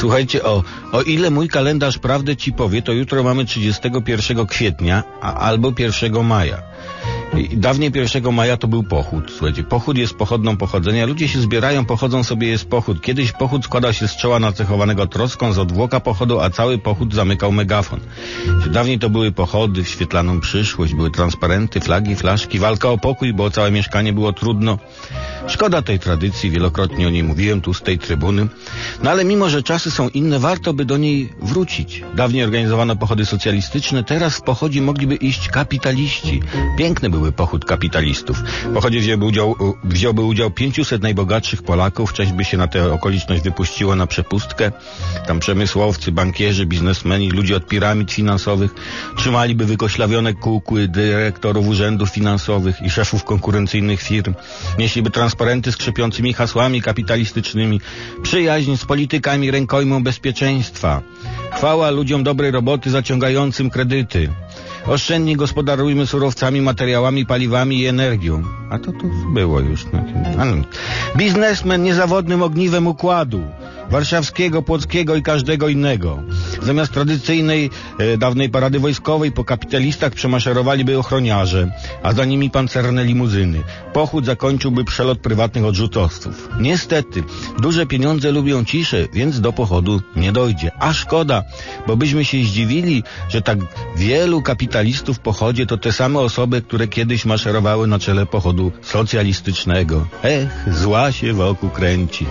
Słuchajcie, o, o ile mój kalendarz prawdę ci powie, to jutro mamy 31 kwietnia, a albo 1 maja. Dawniej 1 maja to był pochód. Słuchajcie, pochód jest pochodną pochodzenia. Ludzie się zbierają, pochodzą sobie, jest pochód. Kiedyś pochód składał się z czoła nacechowanego troską, z odwłoka pochodu, a cały pochód zamykał megafon. Dawniej to były pochody w świetlaną przyszłość, były transparenty, flagi, flaszki, walka o pokój, bo całe mieszkanie było trudno. Szkoda tej tradycji, wielokrotnie o niej mówiłem tu z tej trybuny. No ale mimo, że czasy są inne, warto by do niej wrócić. Dawniej organizowano pochody socjalistyczne, teraz w pochodzie mogliby iść kapitaliści. Piękny były pochód kapitalistów. W pochodzie wziąłby udział, wziąłby udział 500 najbogatszych Polaków, część by się na tę okoliczność wypuściło na przepustkę. Tam przemysłowcy, bankierzy, biznesmeni, ludzie od piramid finansowych trzymaliby wykoślawione kukły dyrektorów urzędów finansowych i szefów konkurencyjnych firm. Nieśliby transparenty z krzepiącymi hasłami kapitalistycznymi, przyjaźń z politykami rękojmą bezpieczeństwa, chwała ludziom dobrej roboty zaciągającym kredyty. Oszczędnie gospodarujmy surowcami, materiałami, paliwami i energią. A to tu było już. Biznesmen niezawodnym ogniwem układu warszawskiego, płockiego i każdego innego. Zamiast tradycyjnej, e, dawnej parady wojskowej po kapitalistach przemaszerowaliby ochroniarze, a za nimi pancerne limuzyny. Pochód zakończyłby przelot prywatnych odrzutowców. Niestety, duże pieniądze lubią ciszę, więc do pochodu nie dojdzie. A szkoda, bo byśmy się zdziwili, że tak wielu kapitalistów w pochodzie to te same osoby, które kiedyś maszerowały na czele pochodu socjalistycznego. Ech, zła się wokół kręci.